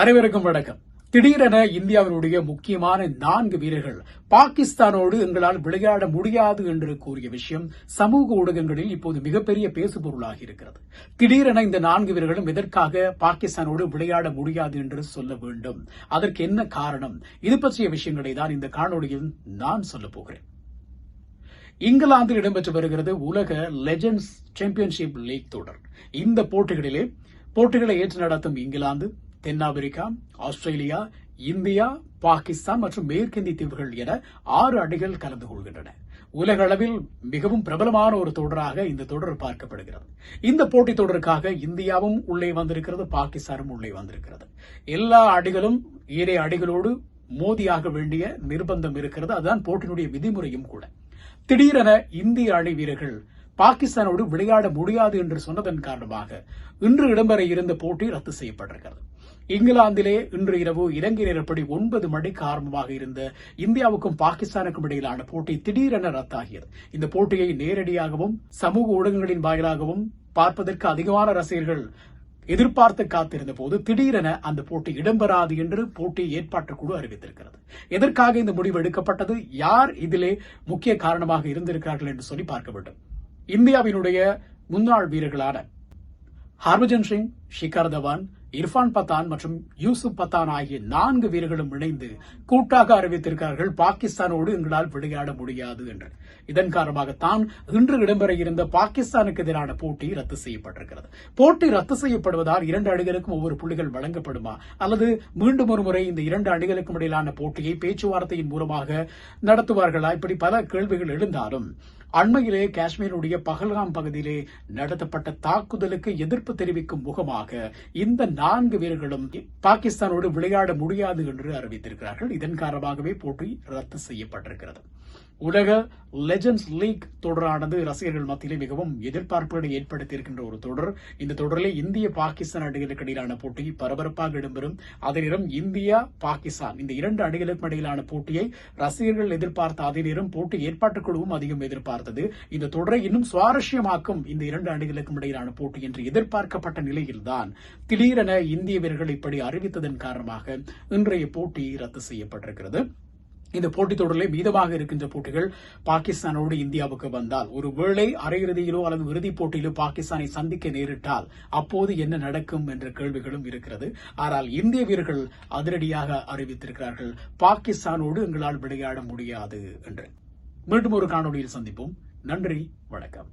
அனைவருக்கும் வணக்கம். திடீரென இந்தியாவினுடைய முக்கியமான நான்கு வீரர்கள் பாகிஸ்தானோடு எங்களால் விளையாட முடியாது என்று கூறிய விஷயம் சமூக ஊடகங்களில் இப்போது மிகப்பெரிய பேசுபொருளாக இருக்கிறது. திடீரென இந்த நான்கு வீரர்களும் எதற்காக பாகிஸ்தானோடு விளையாட முடியாது என்று சொல்ல வேண்டும்? அதற்கு என்ன காரணம்? இது பற்றிய விஷயங்களை தான் இந்த காணொளியில் நான் சொல்ல போகிறேன். இங்கிலாந்தில் இடம்பெற்று வருகிறது உலக லெஜண்ட்ஸ் சாம்பியன்ஷிப் லீக் தொடர். இந்த போட்டிகளிலே போட்டிகளை ஏற்று நடத்தும் இங்கிலாந்து தென்னாப்பிரிக்கா ஆஸ்திரேலியா இந்தியா பாகிஸ்தான் மற்றும் மேற்கிந்திய தீவுகள் என ஆறு அணிகள் கலந்து கொள்கின்றன. உலக அளவில் மிகவும் பிரபலமான ஒரு தொடராக இந்த தொடர் பார்க்கப்படுகிறது. இந்த போட்டித் தொடருக்காக இந்தியாவும் உள்ளே வந்திருக்கிறது பாகிஸ்தானும் உள்ளே வந்திருக்கிறது. எல்லா அடிகளும் ஏனைய அடிகளோடு மோதியாக வேண்டிய நிர்பந்தம் இருக்கிறது. அதுதான் போட்டியினுடைய விதிமுறையும் கூட. திடீரென இந்திய அணி வீரர்கள் பாகிஸ்தானோடு விளையாட முடியாது என்று சொன்னதன் காரணமாக இன்று இடம்பெற இருந்த போட்டி ரத்து செய்யப்பட்டிருக்கிறது. இங்கிலாந்திலே இன்று இரவு இலங்கை நேரப்படி ஒன்பது மணிக்கு ஆரம்பமாக இருந்த இந்தியாவுக்கும் பாகிஸ்தானுக்கும் இடையிலான போட்டி திடீரென ரத்தாகியது. இந்த போட்டியை நேரடியாகவும் சமூக ஊடகங்களின் வாயிலாகவும் பார்ப்பதற்கு அதிகமான ரசிகர்கள் எதிர்பார்த்து காத்திருந்த போது திடீரென அந்த போட்டி இடம்பெறாது என்று போட்டி ஏற்பாட்டு குழு அறிவித்திருக்கிறது. எதற்காக இந்த முடிவு எடுக்கப்பட்டது? யார் இதிலே முக்கிய காரணமாக இருந்திருக்கிறார்கள் என்று சொல்லி பார்க்க வேண்டும். இந்தியாவினுடைய முன்னாள் வீரர்களான ஹர்பஜன் சிங் ஷிகர் தவான் இர்ஃபான் பத்தான் மற்றும் யூசுப் பத்தான் ஆகிய நான்கு வீரர்களும் இணைந்து கூட்டாக அறிவித்திருக்கிறார்கள் பாகிஸ்தானோடு எங்களால் விளையாட முடியாது என்று. இதன் காரணமாகத்தான் இன்று இடம்பெற இருந்த பாகிஸ்தானுக்கு எதிரான போட்டி ரத்து செய்யப்பட்டிருக்கிறது. போட்டி ரத்து செய்யப்படுவதால் இரண்டு அணிகளுக்கும் ஒவ்வொரு புள்ளிகள் வழங்கப்படுமா? அல்லது மீண்டும் ஒரு முறை இந்த இரண்டு அணிகளுக்கும் இடையிலான போட்டியை பேச்சுவார்த்தையின் மூலமாக நடத்துவார்களா? இப்படி பல கேள்விகள் எழுந்தாலும் அண்மையிலே காஷ்மீருடைய பகல்காம் பகுதியிலே நடத்தப்பட்ட தாக்குதலுக்கு எதிர்ப்பு தெரிவிக்கும் முகமாக இந்த நான்கு வீரர்களும் பாகிஸ்தானோடு விளையாட முடியாது என்று அறிவித்திருக்கிறார்கள். இதன் காரணமாகவே போட்டி ரத்து செய்யப்பட்டிருக்கிறது. உலக லெஜண்ட்ஸ் லீக் தொடரானது ரசிகர்கள் மத்தியிலே மிகவும் எதிர்பார்ப்புகளை ஏற்படுத்தியிருக்கின்ற ஒரு தொடர். இந்த தொடரிலே இந்திய பாகிஸ்தான் அணிகளுக்கு இடையிலான போட்டி பரபரப்பாக இடம்பெறும். அதே நேரம் இந்தியா பாகிஸ்தான் இந்த இரண்டு அணிகளுக்கும் இடையிலான போட்டியை ரசிகர்கள் எதிர்பார்த்த அதே நேரம் போட்டி ஏற்பாட்டுக் குழுவும் அதிகம் எதிர்பார்த்தது. இந்த தொடரை இன்னும் சுவாரஸ்யமாக்கும் இந்த இரண்டு அணிகளுக்கும் இடையிலான போட்டி என்று எதிர்பார்க்கப்பட்ட நிலையில்தான் திடீரென இந்திய வீரர்கள் இப்படி அறிவித்ததன் காரணமாக இன்றைய போட்டி ரத்து செய்யப்பட்டிருக்கிறது. இந்த போட்டித் தொடரில் மீதமாக இருக்கின்ற போட்டிகள் பாகிஸ்தானோடு இந்தியாவுக்கு வந்தால் ஒருவேளை அரையிறுதியிலோ அல்லது இறுதிப் போட்டியிலோ பாகிஸ்தானை சந்திக்க நேரிட்டால் அப்போது என்ன நடக்கும் என்ற கேள்விகளும் இருக்கிறது. ஆனால் இந்திய வீரர்கள் அதிரடியாக அறிவித்திருக்கிறார்கள் பாகிஸ்தானோடு எங்களால் விளையாட முடியாது என்று. மீண்டும் ஒரு காணொலியில் சந்திப்போம். நன்றி வணக்கம்.